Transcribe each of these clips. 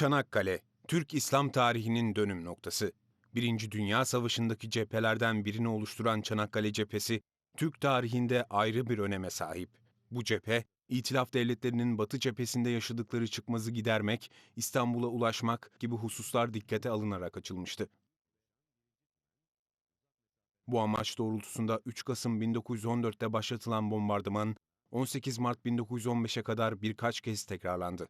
Çanakkale, Türk İslam tarihinin dönüm noktası. Birinci Dünya Savaşı'ndaki cephelerden birini oluşturan Çanakkale cephesi, Türk tarihinde ayrı bir öneme sahip. Bu cephe, İtilaf devletlerinin Batı cephesinde yaşadıkları çıkmazı gidermek, İstanbul'a ulaşmak gibi hususlar dikkate alınarak açılmıştı. Bu amaç doğrultusunda 3 Kasım 1914'te başlatılan bombardıman, 18 Mart 1915'e kadar birkaç kez tekrarlandı.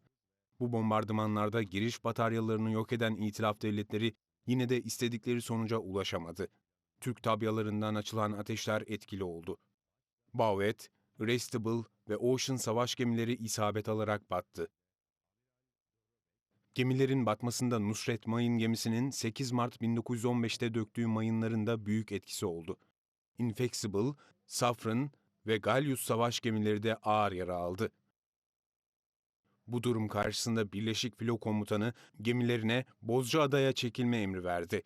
Bu bombardımanlarda giriş bataryalarını yok eden İtilaf devletleri yine de istedikleri sonuca ulaşamadı. Türk tabyalarından açılan ateşler etkili oldu. Bauet, Restable ve Ocean savaş gemileri isabet alarak battı. Gemilerin batmasında Nusret Mayın gemisinin 8 Mart 1915'te döktüğü mayınların da büyük etkisi oldu. Inflexible, Safran ve Gallius savaş gemileri de ağır yara aldı. Bu durum karşısında Birleşik Filo Komutanı gemilerine Bozcaada'ya çekilme emri verdi.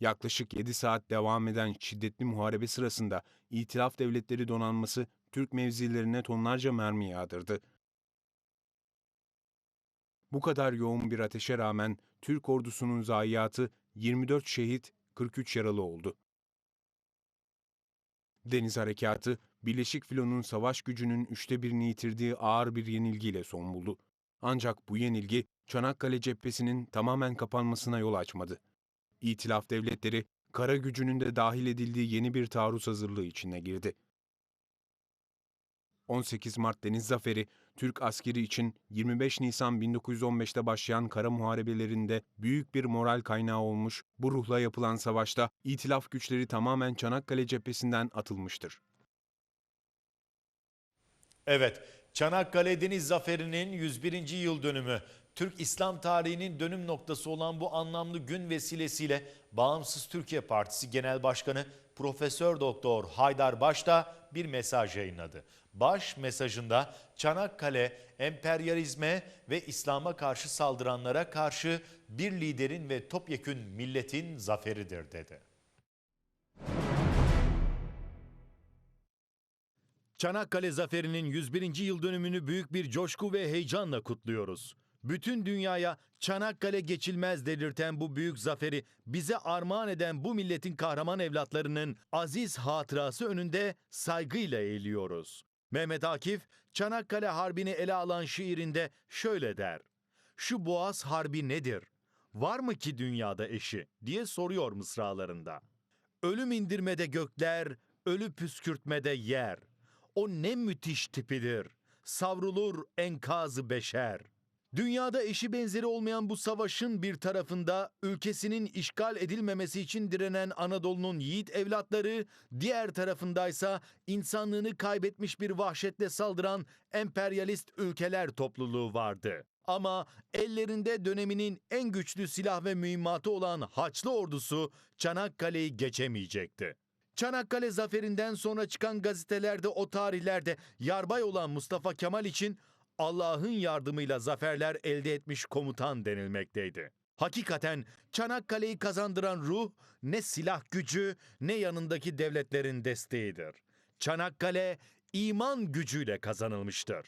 Yaklaşık 7 saat devam eden şiddetli muharebe sırasında İtilaf Devletleri donanması Türk mevzilerine tonlarca mermi yağdırdı. Bu kadar yoğun bir ateşe rağmen Türk ordusunun zayiatı 24 şehit, 43 yaralı oldu. Deniz Harekatı, Birleşik Filo'nun savaş gücünün üçte birini yitirdiği ağır bir yenilgiyle son buldu. Ancak bu yenilgi Çanakkale cephesinin tamamen kapanmasına yol açmadı. İtilaf devletleri, kara gücünün de dahil edildiği yeni bir taarruz hazırlığı içine girdi. 18 Mart Deniz Zaferi, Türk askeri için 25 Nisan 1915'te başlayan kara muharebelerinde büyük bir moral kaynağı olmuş, bu ruhla yapılan savaşta İtilaf güçleri tamamen Çanakkale cephesinden atılmıştır. Evet, Çanakkale Deniz Zaferi'nin 101. yıl dönümü. Türk İslam tarihinin dönüm noktası olan bu anlamlı gün vesilesiyle Bağımsız Türkiye Partisi Genel Başkanı Profesör Doktor Haydar Baş da bir mesaj yayınladı. Baş mesajında Çanakkale emperyalizme ve İslam'a karşı saldıranlara karşı bir liderin ve topyekün milletin zaferidir dedi. Çanakkale Zaferi'nin 101. yıl dönümünü büyük bir coşku ve heyecanla kutluyoruz. Bütün dünyaya Çanakkale geçilmez delirten bu büyük zaferi bize armağan eden bu milletin kahraman evlatlarının aziz hatırası önünde saygıyla eğiliyoruz. Mehmet Akif, Çanakkale Harbi'ni ele alan şiirinde şöyle der. Şu Boğaz Harbi nedir? Var mı ki dünyada eşi? diye soruyor mısralarında. Ölüm indirmede gökler, ölü püskürtmede yer. O ne müthiş tipidir. Savrulur enkazı beşer. Dünyada eşi benzeri olmayan bu savaşın bir tarafında ülkesinin işgal edilmemesi için direnen Anadolu'nun yiğit evlatları, diğer tarafındaysa insanlığını kaybetmiş bir vahşetle saldıran emperyalist ülkeler topluluğu vardı. Ama ellerinde döneminin en güçlü silah ve mühimmatı olan Haçlı ordusu Çanakkale'yi geçemeyecekti. Çanakkale zaferinden sonra çıkan gazetelerde o tarihlerde yarbay olan Mustafa Kemal için Allah'ın yardımıyla zaferler elde etmiş komutan denilmekteydi. Hakikaten Çanakkale'yi kazandıran ruh ne silah gücü ne yanındaki devletlerin desteğidir. Çanakkale iman gücüyle kazanılmıştır.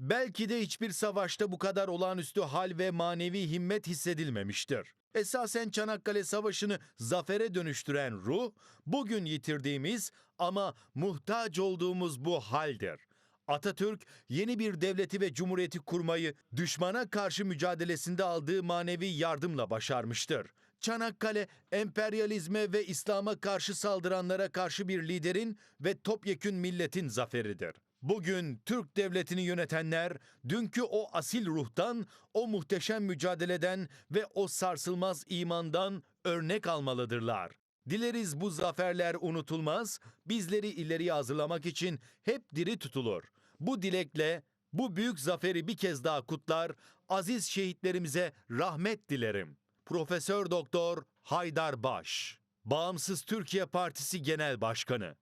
Belki de hiçbir savaşta bu kadar olağanüstü hal ve manevi himmet hissedilmemiştir. Esasen Çanakkale Savaşı'nı zafere dönüştüren ruh, bugün yitirdiğimiz ama muhtaç olduğumuz bu haldir. Atatürk yeni bir devleti ve cumhuriyeti kurmayı düşmana karşı mücadelesinde aldığı manevi yardımla başarmıştır. Çanakkale emperyalizme ve İslam'a karşı saldıranlara karşı bir liderin ve topyekün milletin zaferidir. Bugün Türk devletini yönetenler dünkü o asil ruhtan, o muhteşem mücadeleden ve o sarsılmaz imandan örnek almalıdırlar. Dileriz bu zaferler unutulmaz, bizleri ileriye hazırlamak için hep diri tutulur. Bu dilekle bu büyük zaferi bir kez daha kutlar, aziz şehitlerimize rahmet dilerim. Profesör Doktor Haydar Baş, Bağımsız Türkiye Partisi Genel Başkanı.